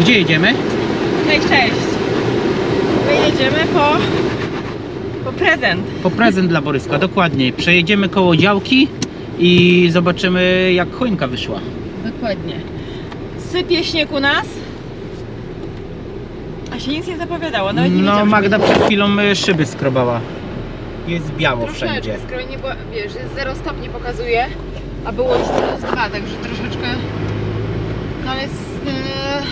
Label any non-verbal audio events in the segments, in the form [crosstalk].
Gdzie jedziemy? Cześć, cześć. My jedziemy po, po prezent. Po prezent dla Boryska, dokładnie. Przejedziemy koło działki i zobaczymy jak choinka wyszła. Dokładnie. Sypie śnieg u nas. A się nic nie zapowiadało, nawet nie No wiedziałam, Magda przed chwilą y, szyby skrobała. Jest biało Troszeczkę, wszędzie. skoro nie wiesz, jest 0 stopni pokazuje, a było już minus 2, także troszeczkę, no ale jest, e,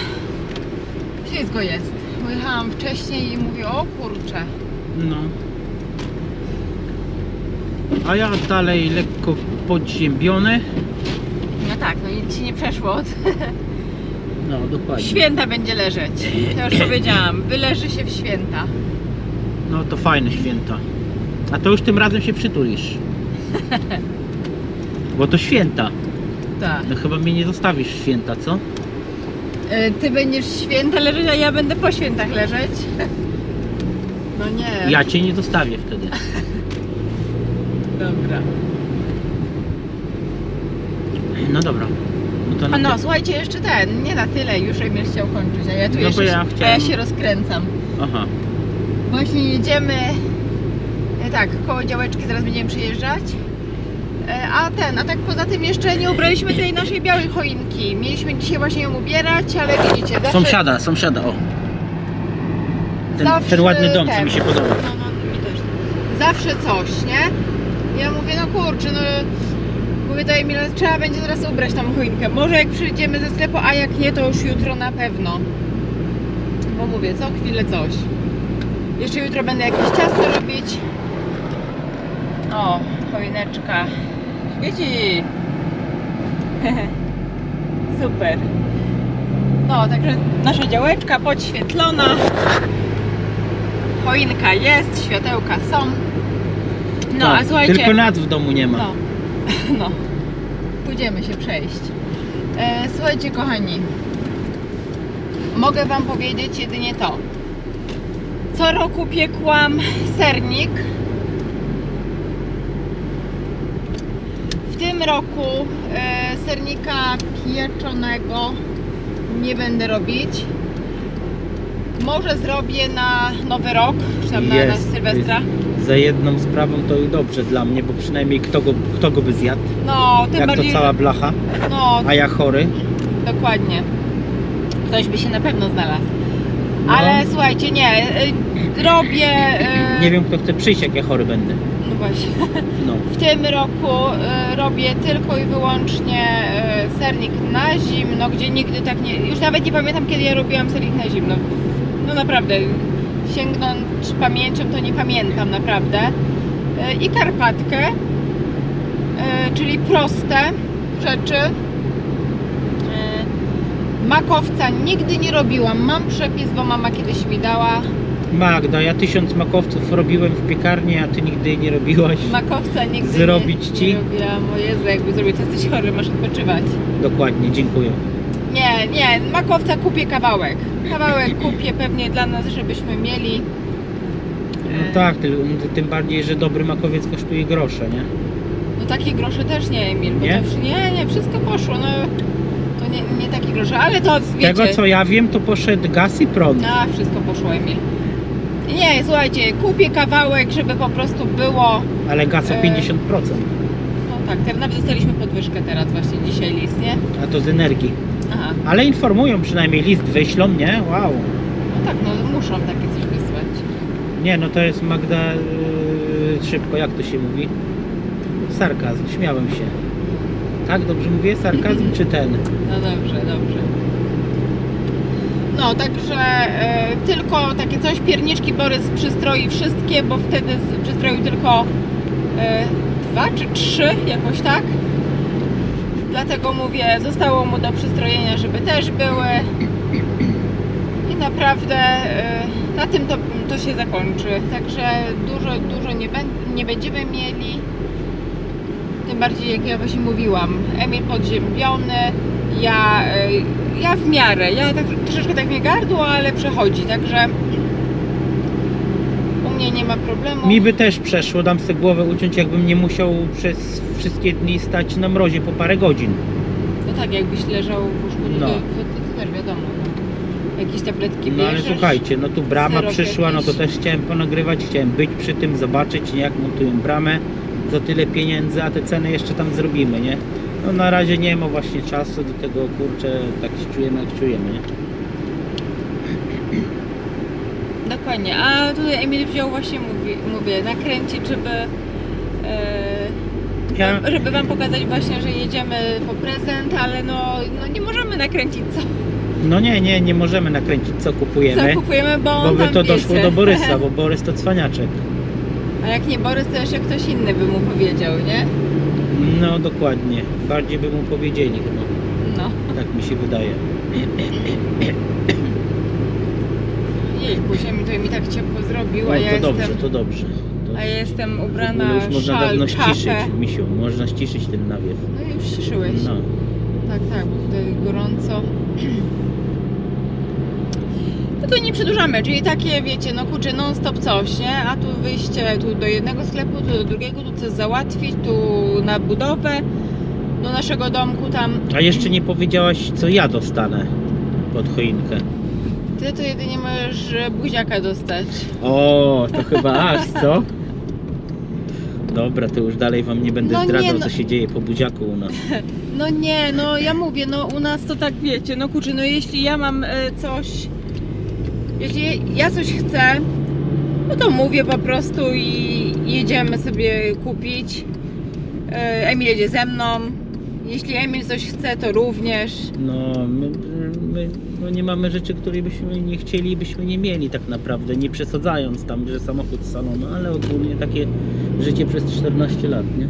ślizgo jest. Pojechałam wcześniej i mówię, o kurczę, No. A ja dalej lekko podziębiony. no tak, no nic ci nie przeszło od [laughs] No dokładnie. święta będzie leżeć, to już powiedziałam, wyleży się w święta. No to fajne święta. A to już tym razem się przytulisz. [laughs] Bo to święta. Tak. No chyba mnie nie zostawisz w święta, co? E, Ty będziesz święta leżeć, a ja będę po świętach leżeć. [laughs] No nie. Ja cię nie zostawię wtedy. [laughs] Dobra. No dobra. No to A na no, ty- słuchajcie, jeszcze ten, nie na tyle, już Emil chciał kończyć, a ja tu No bo jeszcze, ja a ja chciałem- się rozkręcam. Aha. Właśnie jedziemy, e, tak, koło działeczki zaraz będziemy przejeżdżać. E, A ten, a tak poza tym jeszcze nie ubraliśmy tej naszej białej choinki. Mieliśmy dzisiaj właśnie ją ubierać, ale widzicie, zawsze... Sąsiada, sąsiada, o. Ten, zawsze ten ładny dom, co ten. mi się podoba. No, no, mi też. Zawsze coś, nie? Ja mówię, no kurczę, no... Mówię do Emila, trzeba będzie zaraz ubrać tam choinkę. Może jak przyjdziemy ze sklepu, a jak nie, to już jutro na pewno. Bo mówię, co chwilę coś. Jeszcze jutro będę jakieś ciasto robić. O, choineczka. Świeci! [laughs] Super. No, także nasza działeczka podświetlona. Choinka jest, światełka są. No, a Tak, słuchajcie. Tylko nad w domu nie ma. No, [laughs] no. Pójdziemy się przejść. E, słuchajcie, kochani. Mogę Wam powiedzieć jedynie to. Co roku piekłam sernik. W tym roku e, sernika pieczonego nie będę robić. Może zrobię na Nowy Rok, czy tam na, na Jest, Sylwestra. Za jedną sprawą to i dobrze dla mnie, bo przynajmniej kto go, kto go by zjadł, No, tym jak bardziej. to cała blacha, No, a ja chory. Dokładnie. Ktoś by się na pewno znalazł. No. Ale słuchajcie, nie, y, robię. y, Nie wiem kto chce przyjść jak ja chory będę. No właśnie. No. W tym roku y, robię tylko i wyłącznie y, sernik na zimno, gdzie nigdy tak nie. Już nawet nie pamiętam kiedy ja robiłam sernik na zimno. No naprawdę, sięgnąć pamięcią to nie pamiętam naprawdę. Y, I karpatkę, y, czyli proste rzeczy. Y, Makowca nigdy nie robiłam. Mam przepis, bo mama kiedyś mi dała. Magda, ja tysiąc makowców robiłem w piekarni, a ty nigdy jej nie robiłaś. Makowca nigdy Zrobić nie, ci? nie robiłam. O Jezu, jakby zrobić, to jesteś chory, masz odpoczywać. Dokładnie, dziękuję. Nie, nie, makowca kupię kawałek. Kawałek [clears throat] kupię pewnie dla nas, żebyśmy mieli. No tak, ty- tym bardziej, że dobry makowiec kosztuje grosze, nie? No takie grosze też nie, Emil. Bo Nie? To, nie, nie, wszystko poszło. No, to nie, nie takie grosze, ale to wiecie. Tego co ja wiem, to poszedł gaz i prąd. A, wszystko poszło, Emil. Nie, słuchajcie, kupię kawałek, żeby po prostu było. Ale gaz o E. 50%. No tak, teraz nawet dostaliśmy podwyżkę teraz właśnie dzisiaj list, nie? A to z energii. Aha, Ale informują przynajmniej, list wyślą, nie? Wow. no tak, no muszą takie coś wysłać. Nie, no to jest Magda yy, szybko, jak to się mówi? Sarkazm, śmiałem się. Tak, dobrze mówię? Sarkazm [laughs] czy ten? No dobrze, dobrze. No, także e, tylko takie coś, pierniczki Borys przystroi wszystkie, bo wtedy przystroił tylko e, dwa czy trzy, jakoś tak. Dlatego mówię, zostało mu do przystrojenia, żeby też były. I naprawdę e, na tym to, to się zakończy. Także dużo, dużo nie, nie będziemy mieli. Tym bardziej jak ja właśnie mówiłam, Emil podziębiony, ja, y, ja w miarę, ja tak, troszeczkę tak mnie gardło, ale przechodzi, także u mnie nie ma problemu. Mi by też przeszło, dam sobie głowę uciąć, jakbym nie musiał przez wszystkie dni stać na mrozie po parę godzin. No tak, jakbyś leżał w łóżku, No. no. to, to, to też wiadomo. jakieś tabletki No ale bierzesz. słuchajcie, no tu brama Syrop przyszła, no to jakiś. też chciałem ponagrywać, chciałem być przy tym, zobaczyć jak montują bramę za tyle pieniędzy, a te ceny jeszcze tam zrobimy, nie? No na razie nie ma właśnie czasu do tego, kurczę, tak się czujemy jak czujemy, nie? Dokładnie, a tutaj Emil wziął właśnie, mówi, mówię, nakręcić, żeby, e, Ja- no, żeby wam pokazać właśnie, że jedziemy po prezent, ale no, no nie możemy nakręcić co, No nie, nie, nie możemy nakręcić co kupujemy, co kupujemy, bo bo on by tam to doszło wiecie. do Borysa, [laughs] bo Borys to cwaniaczek. A jak nie Borys, to jeszcze ktoś inny by mu powiedział, nie? No dokładnie, bardziej by mu powiedzieli chyba, No. tak mi się wydaje. Jejku, się mi to mi tak ciepło zrobił, No a ja to dobrze, jestem, to dobrze. To a ja jestem w ubrana ogóle już można szal, dawno czapę. ściszyć, misiu, można ściszyć ten nawiew. No już ściszyłeś. No. Tak, tak, bo tutaj gorąco. [clears throat] Tylko nie przedłużamy, czyli takie wiecie, no kurczę, non stop coś, nie? A tu wyjście tu do jednego sklepu, tu do drugiego, tu coś załatwić, tu na budowę do naszego domku tam. A jeszcze nie powiedziałaś, co ja dostanę pod choinkę. Ty to jedynie możesz buziaka dostać. O, to chyba aż, co? Dobra, to już dalej wam nie będę No nie, zdradzał, no. co się dzieje po buziaku u nas. No nie, no ja mówię, no u nas to tak wiecie, no kurczę, no jeśli ja mam e, coś, jeśli ja coś chcę, no to mówię po prostu i jedziemy sobie kupić. E, Emil jedzie ze mną. Jeśli Emil coś chce, to również. No, my, my no nie mamy rzeczy, której byśmy nie chcieli i byśmy nie mieli tak naprawdę, nie przesadzając tam, że samochód z salonu, ale ogólnie takie życie przez 14 lat, nie?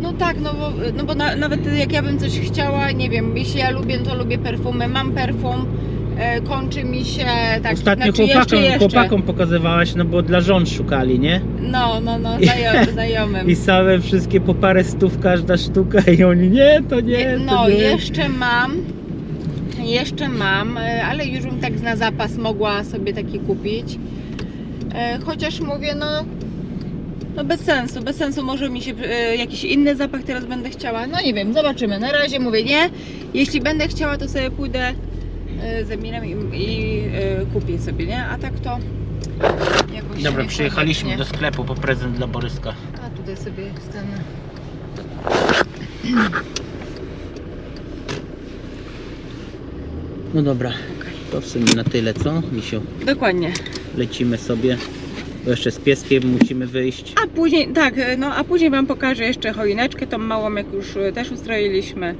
No tak, no bo, no bo na, nawet jak ja bym coś chciała, nie wiem, jeśli ja lubię, to lubię perfumy, mam perfum, kończy mi się tak, Ostatnio znaczy jeszcze, chłopakom, jeszcze. chłopakom pokazywałaś, no bo dla żon szukali, nie? No, no, no, znajomym. znajomym. [laughs] I same wszystkie po parę stów każda sztuka i oni nie, to nie, to No, nie. jeszcze mam. Jeszcze mam, e, ale już bym tak na zapas mogła sobie taki kupić. E, Chociaż mówię, no, no bez sensu, bez sensu może mi się e, jakiś inny zapach teraz będę chciała. No nie wiem, zobaczymy. Na razie mówię nie. Jeśli będę chciała, to sobie pójdę e, z Emilem i, i e, kupię sobie, nie? A tak to jakoś Dobra, przyjechaliśmy do sklepu po prezent dla Boryska. A tutaj sobie stanę. No dobra, to w sumie na tyle, co, Misiu? Dokładnie. Lecimy sobie, bo jeszcze z pieskiem musimy wyjść. A później, tak, no a później Wam pokażę jeszcze choineczkę, tą małą, jak już e, też ustroiliśmy.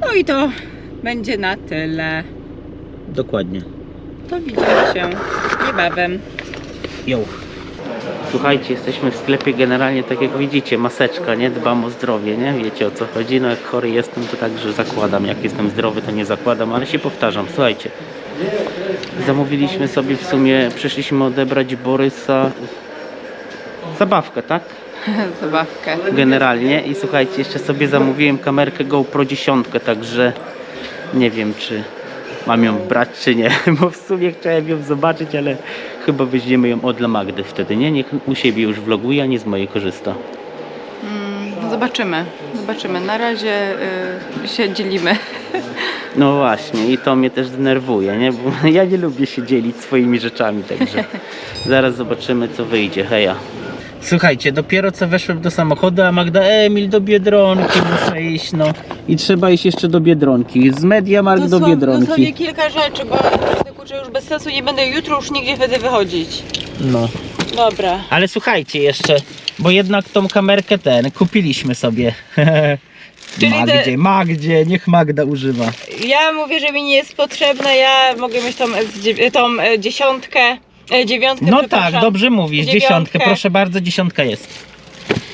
No i to będzie na tyle. Dokładnie. To widzimy się niebawem. Jo. Słuchajcie, jesteśmy w sklepie generalnie tak jak widzicie, maseczka, nie? Dbam o zdrowie, nie? Wiecie o co chodzi? No jak chory jestem, to także zakładam. Jak jestem zdrowy, to nie zakładam, ale się powtarzam. Słuchajcie, zamówiliśmy sobie w sumie, przyszliśmy odebrać Borysa zabawkę, tak? [laughs] Zabawkę. generalnie i słuchajcie, jeszcze sobie zamówiłem kamerkę GoPro 10, także nie wiem czy mam ją brać czy nie, [laughs] bo w sumie chciałem ją zobaczyć, ale chyba weźmiemy ją od dla Magdy wtedy, nie? Niech u siebie już vloguje, a nie z mojej korzysta. Mm, zobaczymy, zobaczymy. Na razie y, się dzielimy. [laughs] No właśnie i to mnie też denerwuje, nie? Bo [laughs] ja nie lubię się dzielić swoimi rzeczami, także zaraz zobaczymy co wyjdzie, heja. Słuchajcie, dopiero co weszłem do samochodu, a Magda, Emil do Biedronki muszę iść, no. I trzeba iść jeszcze do Biedronki, z Mediamarkt do Biedronki. dosłownie kilka rzeczy, bo naprawdę, kurczę, już bez sensu nie będę jutro już nigdzie wtedy wychodzić. No. Dobra. Ale słuchajcie jeszcze, bo jednak tą kamerkę ten kupiliśmy sobie. [laughs] Czyli te- Magdzie, Magdzie, niech Magda używa. Ja mówię, że mi nie jest potrzebna, ja mogę mieć tą, S9 tą e, dziesiątkę, e, dziewiątkę, No przepraszam. tak, dobrze mówisz, Dziewiątkę. dziesiątkę, proszę bardzo, dziesiątka jest.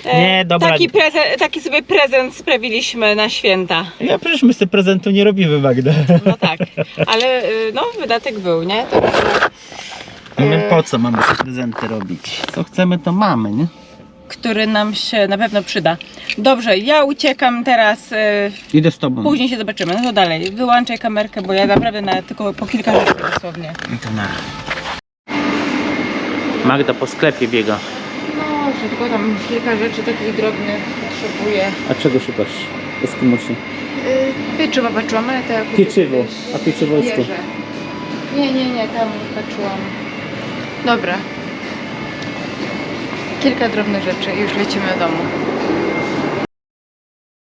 E, Nie, dobra. Taki, preze- taki sobie prezent sprawiliśmy na święta. Ja przecież my sobie prezentu nie robimy, Magda. No tak, ale y, no wydatek był, nie? Także, My po co mamy sobie prezenty robić? Co chcemy, to mamy, nie? który nam się na pewno przyda. Dobrze, ja uciekam teraz, y, Idę z tobą. później się zobaczymy. No to dalej, wyłączaj kamerkę, bo ja naprawdę na, tylko po kilka rzeczy dosłownie. I to na. Magda po sklepie biega. No, że tylko tam kilka rzeczy takich drobnych potrzebuję. A czego szukasz? Eskimusi. Yy, pieczywo patrzyłam, ale to ja kupię Pieczywo. A pieczywo jest tu? Nie, nie, nie, tam patrzyłam. Dobra. Kilka drobnych rzeczy i już lecimy do domu.